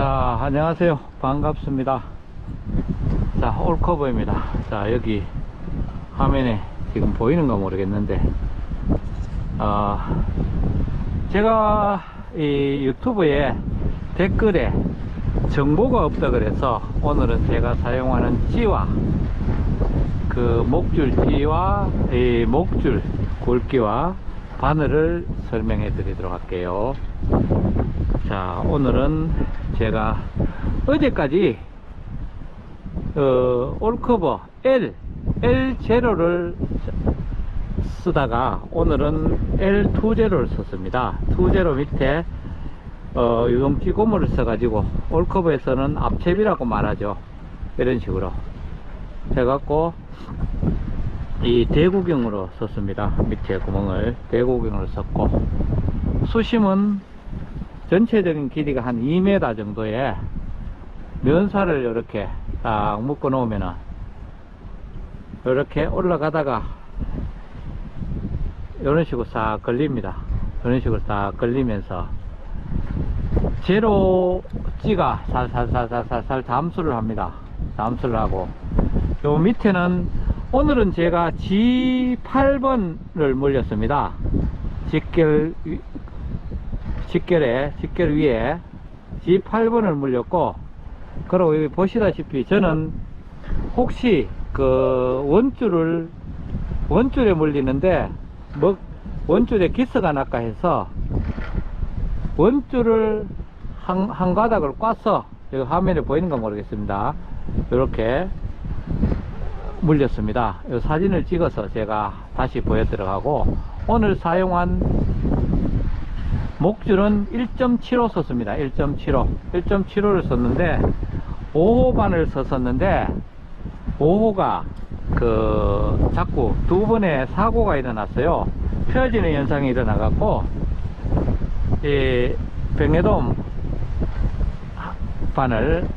자, 안녕하세요. 반갑습니다. 자, 올커버입니다. 자, 여기 화면에 지금 보이는가 모르겠는데, 어, 제가 이 유튜브에 댓글에 정보가 없다 그래서 오늘은 제가 사용하는 찌와 그 목줄 찌와 이 목줄 굵기와 바늘을 설명해 드리도록 할게요. 자, 오늘은 제가 어제까지 어, 올커버 L, L0를 쓰다가 오늘은 L20를 썼습니다. 20 밑에 어, 유동치 고무를 써가지고 올커버에서는 앞채비라고 말하죠. 이런 식으로 해갖고 이 대구경으로 썼습니다. 밑에 구멍을 대구경으로 썼고 수심은 전체적인 길이가 한 2m 정도의 면사를 이렇게 딱 묶어 놓으면은 이렇게 올라가다가 이런 식으로 싹 걸립니다. 이런 식으로 싹 걸리면서 제로 찌가 살살살살살살 잠수를 합니다. 잠수를 하고 요 밑에는 오늘은 제가 G8번을 물렸습니다. 직결 위- 직결에 직결 위에 G8번을 물렸고 그리고 여기 보시다시피 저는 혹시 그 원줄을 원줄에 물리는데 뭐 원줄에 기스가 날까 해서 원줄을 한, 한 가닥을 꽈서 여기 화면에 보이는가 모르겠습니다. 이렇게 물렸습니다. 이 사진을 찍어서 제가 다시 보여드려가고 오늘 사용한 목줄은 1.75 썼습니다. 1.75 1.75를 썼는데 5호반을 썼었는데 5호가 그 자꾸 두 번의 사고가 일어났어요. 펴지는 현상이 일어나 갖고 이 병해돔 바늘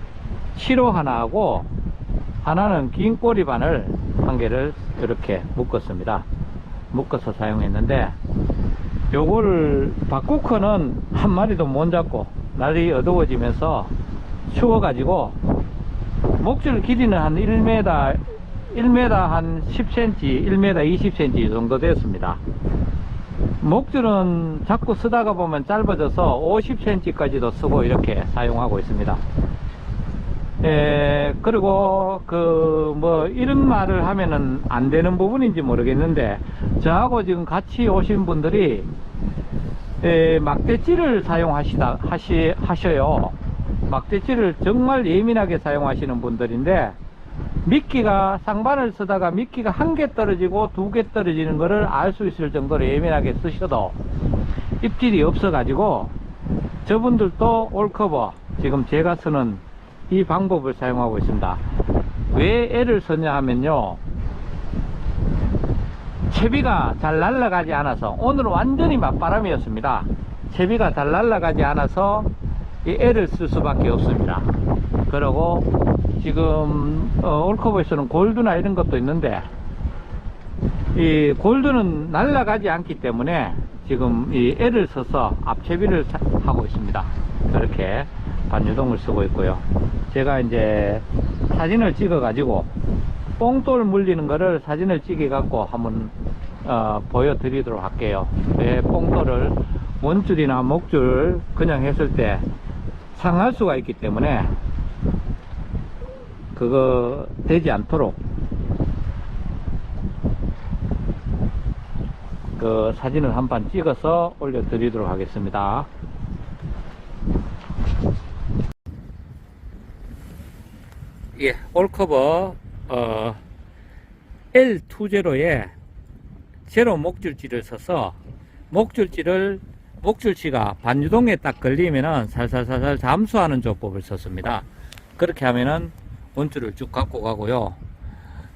7호 하나 하고 하나는 긴 꼬리 바늘 한 개를 이렇게 묶었습니다. 묶어서 사용했는데 요거를 바꾸커는 한 마리도 못 잡고 날이 어두워지면서 추워가지고 목줄 길이는 한 1m 1m 한 10cm 1m 20cm 정도 됐습니다. 목줄은 자꾸 쓰다가 보면 짧아져서 50cm까지도 쓰고 이렇게 사용하고 있습니다 예, 그리고 그 뭐 이런 말을 하면은 안 되는 부분인지 모르겠는데 저하고 지금 같이 오신 분들이 예, 막대찌를 사용하시다 하시 하셔요. 막대찌를 정말 예민하게 사용하시는 분들인데 미끼가 상반을 쓰다가 미끼가 한 개 떨어지고 두 개 떨어지는 것을 알 수 있을 정도로 예민하게 쓰셔도 입질이 없어 가지고 저분들도 올커버 지금 제가 쓰는 이 방법을 사용하고 있습니다. 왜 애를 썼냐 하면요. 채비가 잘 날아가지 않아서 오늘은 완전히 맞바람이었습니다. 채비가 잘 날아가지 않아서 이 애를 쓸 수밖에 없습니다. 그리고 지금 어, 올커버에서는 골드나 이런 것도 있는데 이 골드는 날아가지 않기 때문에 지금 이 애를 써서 앞채비를 사- 하고 있습니다. 이렇게 반유동을 쓰고 있고요. 제가 이제 사진을 찍어 가지고 뽕돌 물리는 거를 사진을 찍어 갖고 한번 어, 보여드리도록 할게요. 왜 뽕돌을 원줄이나 목줄 그냥 했을 때 상할 수가 있기 때문에 그거 되지 않도록 그 사진을 한 판 찍어서 올려 드리도록 하겠습니다. 예, 올커버 어, L20에 제로 목줄지를 써서 목줄지를 목줄치가 반유동에 딱 걸리면은 살살살살 잠수하는 조법을 썼습니다. 그렇게 하면은 원줄을 쭉 갖고 가고요.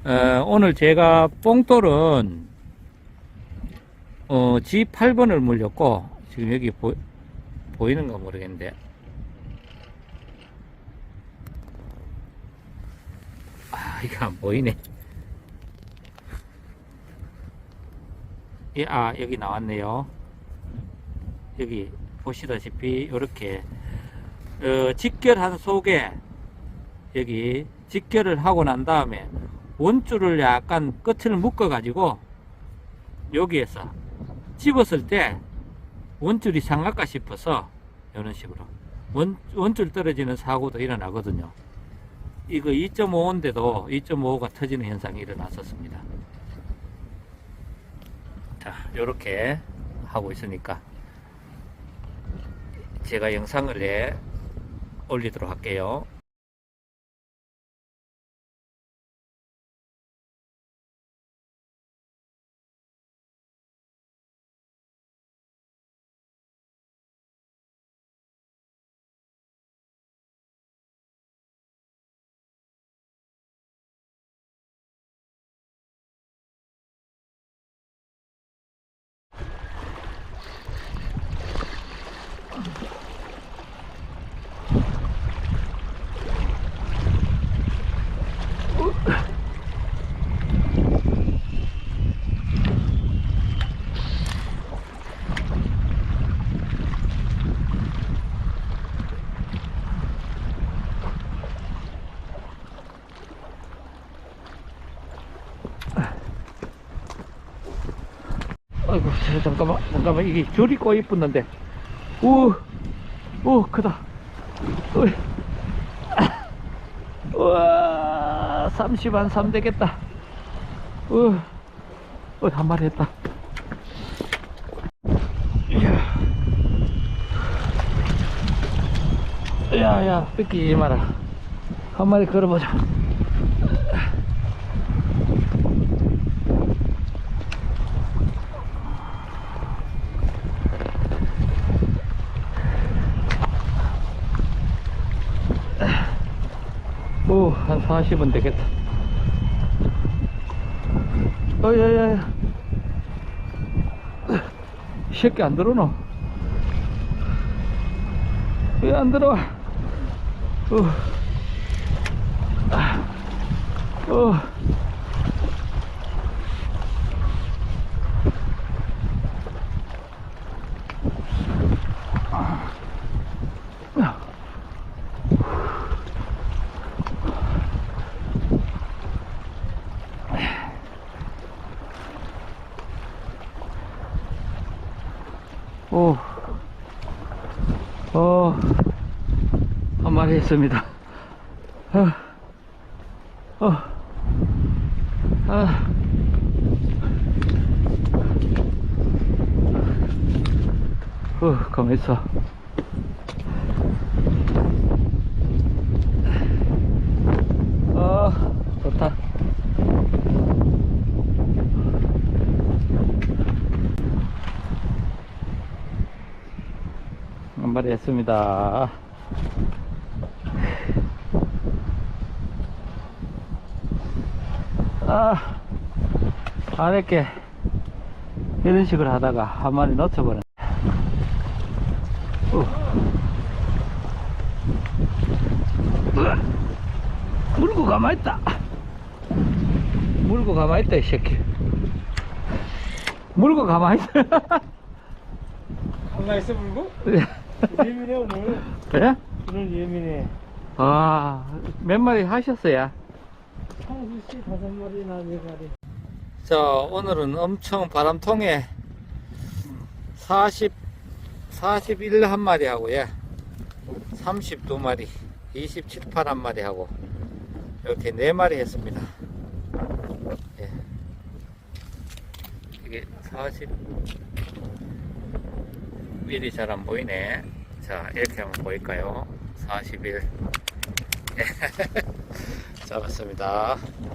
어, 오늘 제가 뽕돌은 어, G8번을 물렸고 지금 여기 보, 보이는가 모르겠는데 이거 안 보이네. 예, 아 여기 나왔네요. 여기 보시다시피 이렇게 어, 직결한 속에 여기 직결을 하고 난 다음에 원줄을 약간 끝을 묶어 가지고 여기에서 집었을 때 원줄이 상할까 싶어서 이런 식으로 원, 원줄 떨어지는 사고도 일어나거든요 이거 2.5인데도 2.5가 터지는 현상이 일어났었습니다. 자 이렇게 하고 있으니까 제가 영상을 내 올리도록 할게요 아이고 자, 잠깐만 잠깐만 이게 줄이 꼬이 붙는데. 우우 크다. 으이. 아. 우와 30한 3 되겠다. 우, 어, 한 마리 했다. 야야 뺏기지 마라. 한 마리 걸어보자 오, 한 40은 되겠다. 어, 야, 야, 야. 이 새끼 안 들어오노? 왜 안 들어와? 어. 아. 어. 오, 어, 한 마리 했습니다. 어, 어, 아, 어, 가만 있어. 어, 좋다. 한 마리 했습니다. 아, 안 할게. 이런 식으로 하다가 한 마리 놓쳐버렸네. 어. 물고 가만있다. 물고 가만있다, 이 새끼. 물고 가만있어. 한가 있어 물고? 예민해 오늘 예? 오늘 예민해 아, 몇 마리 하셨어요? 한시 다섯 마리나 네 마리 자, 오늘은 엄청 바람통에 40, 41 한 마리 하고, 예. 32 마리, 27, 8 한 마리 하고, 이렇게 네 마리 했습니다. 예. 이게 40, 미리 잘안 보이네. 자, 이렇게 하면 보일까요? 41. 잡았습니다.